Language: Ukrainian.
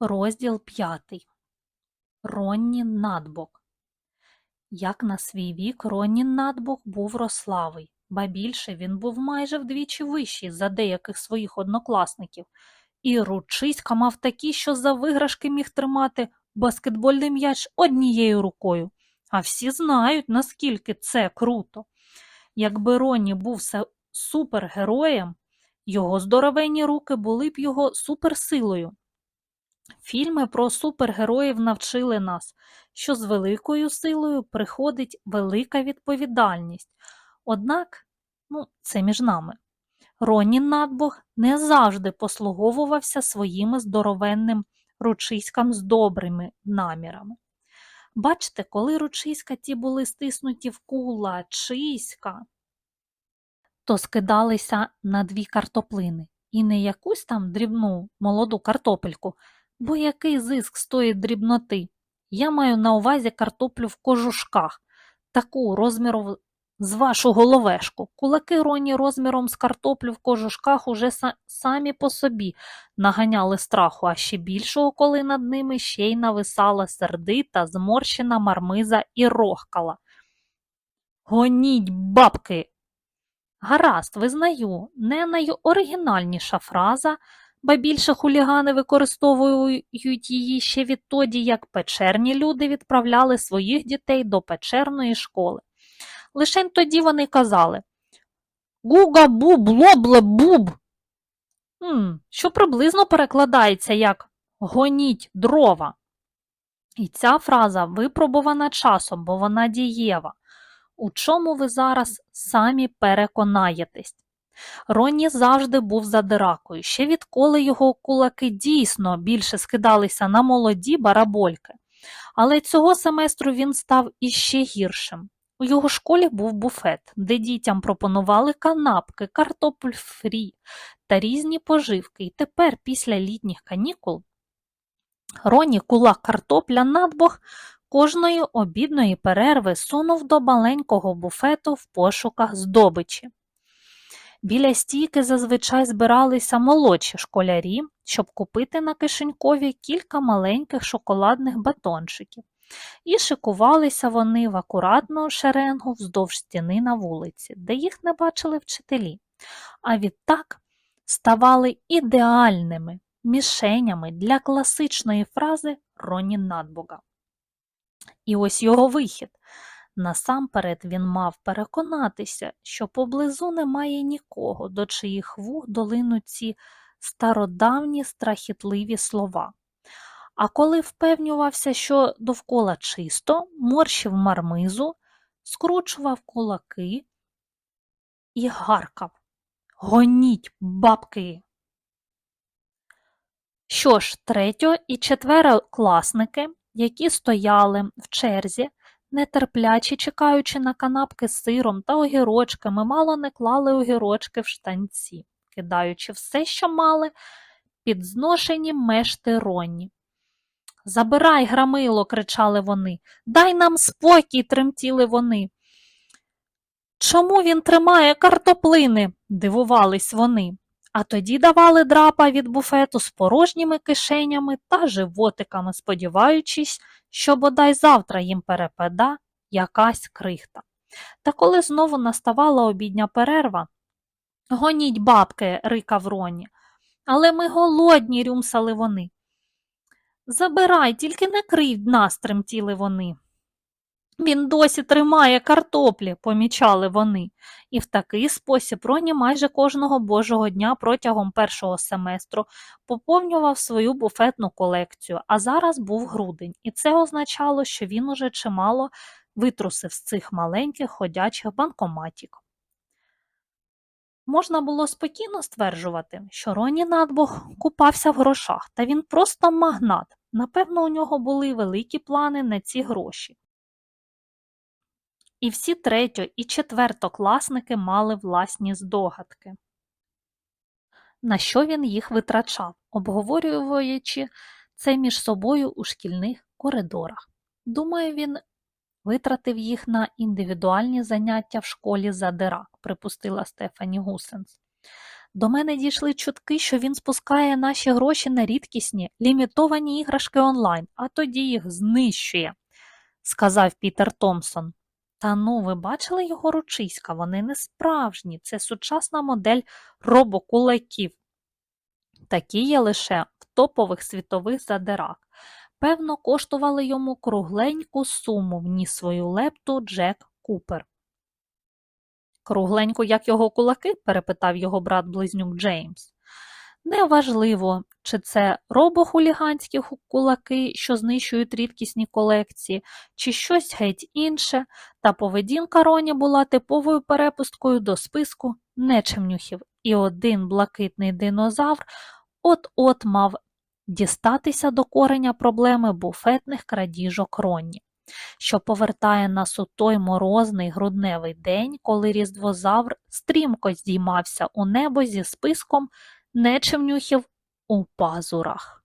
Розділ п'ятий. Ронні надбок. Як на свій вік Ронні надбок був рославий, ба більше він був майже вдвічі вищий за деяких своїх однокласників, і ручиська мав такі, що за виграшки міг тримати баскетбольний м'яч однією рукою. А всі знають, наскільки це круто. Якби Ронні був супергероєм, його здоровенні руки були б його суперсилою. Фільми про супергероїв навчили нас, що з великою силою приходить велика відповідальність. Однак, ну, це між нами. Ронні Надбог не завжди послуговувався своїми здоровенним ручиськам з добрими намірами. Бачите, коли ручиська ті були стиснуті в кулачиська, то скидалися на дві картоплини і не якусь там дрібну молоду картопельку, бо який зиск з тої дрібноти? Я маю на увазі картоплю в кожушках, таку розміру з вашу головешку. Кулаки Роні розміром з картоплю в кожушках уже са- самі по собі наганяли страху, а ще більшого, коли над ними ще й нависала сердита, зморщена мармиза і рохкала. Гоніть, бабки! Гаразд, визнаю, не найоригінальніша фраза, ба більше хулігани використовують її ще відтоді, як печерні люди відправляли своїх дітей до печерної школи. Лишень тоді вони казали Гуга-буб, лобле-буб, що приблизно перекладається як гоніть дрова. І ця фраза випробувана часом, бо вона дієва. У чому ви зараз самі переконаєтесь? Ронні завжди був задиракою, ще відколи його кулаки дійсно більше скидалися на молоді барабольки. Але цього семестру він став іще гіршим. У його школі був буфет, де дітям пропонували канапки, картопль фрі та різні поживки. І тепер, після літніх канікул, Роні кулак картопля надбог кожної обідної перерви сунув до маленького буфету в пошуках здобичі. Біля стійки зазвичай збиралися молодші школярі, щоб купити на кишенькові кілька маленьких шоколадних батончиків. І шикувалися вони в акуратну шеренгу вздовж стіни на вулиці, де їх не бачили вчителі, а відтак ставали ідеальними мішенями для класичної фрази Роні Надбога. І ось його вихід. Насамперед він мав переконатися, що поблизу немає нікого, до чиїх вух долинуть ці стародавні страхітливі слова. А коли впевнювався, що довкола чисто, морщив мармизу, скручував кулаки і гаркав Гоніть, бабки! Що ж, третьо і четверокласники, які стояли в черзі, нетерпляче чекаючи на канапки з сиром та огірочками, мало не клали огірочки в штанці, кидаючи все, що мали, під зношені мешти Ронні. Забирай, грамило, кричали вони. Дай нам спокій, тремтіли вони. Чому він тримає картоплини? дивувались вони. А тоді давали драпа від буфету з порожніми кишенями та животиками, сподіваючись, що бодай завтра їм перепада якась крихта. Та коли знову наставала обідня перерва, гоніть, бабки, рикав Роні. Але ми голодні, рюмсали вони. Забирай, тільки не крий нас, тремтіли вони. Він досі тримає картоплі, помічали вони, і в такий спосіб Роні майже кожного божого дня протягом першого семестру поповнював свою буфетну колекцію, а зараз був грудень, і це означало, що він уже чимало витрусив з цих маленьких ходячих банкоматів. Можна було спокійно стверджувати, що Роні Надбог купався в грошах, та він просто магнат. Напевно, у нього були великі плани на ці гроші. І всі третьо- і четвертокласники мали власні здогадки, на що він їх витрачав, обговорюючи це між собою у шкільних коридорах. Думаю, він витратив їх на індивідуальні заняття в школі за дирак, припустила Стефані Гусенс. До мене дійшли чутки, що він спускає наші гроші на рідкісні, лімітовані іграшки онлайн, а тоді їх знищує, сказав Пітер Томпсон. Та ну, ви бачили його ручиська? Вони не справжні. Це сучасна модель робокулаків. Такі є лише в топових світових задирах. Певно, коштували йому кругленьку суму, вніс свою лепту Джек Купер. Кругленько, як його кулаки? перепитав його брат-близнюк Джеймс. Неважливо, чи це робохуліганські ху- кулаки, що знищують рідкісні колекції, чи щось геть інше, та поведінка Роні була типовою перепусткою до списку нечемнюхів, і один блакитний динозавр от-от мав дістатися до кореня проблеми буфетних крадіжок Ронні, що повертає нас у той морозний грудневий день, коли різдвозавр стрімко здіймався у небо зі списком нечемнюхів у пазурах.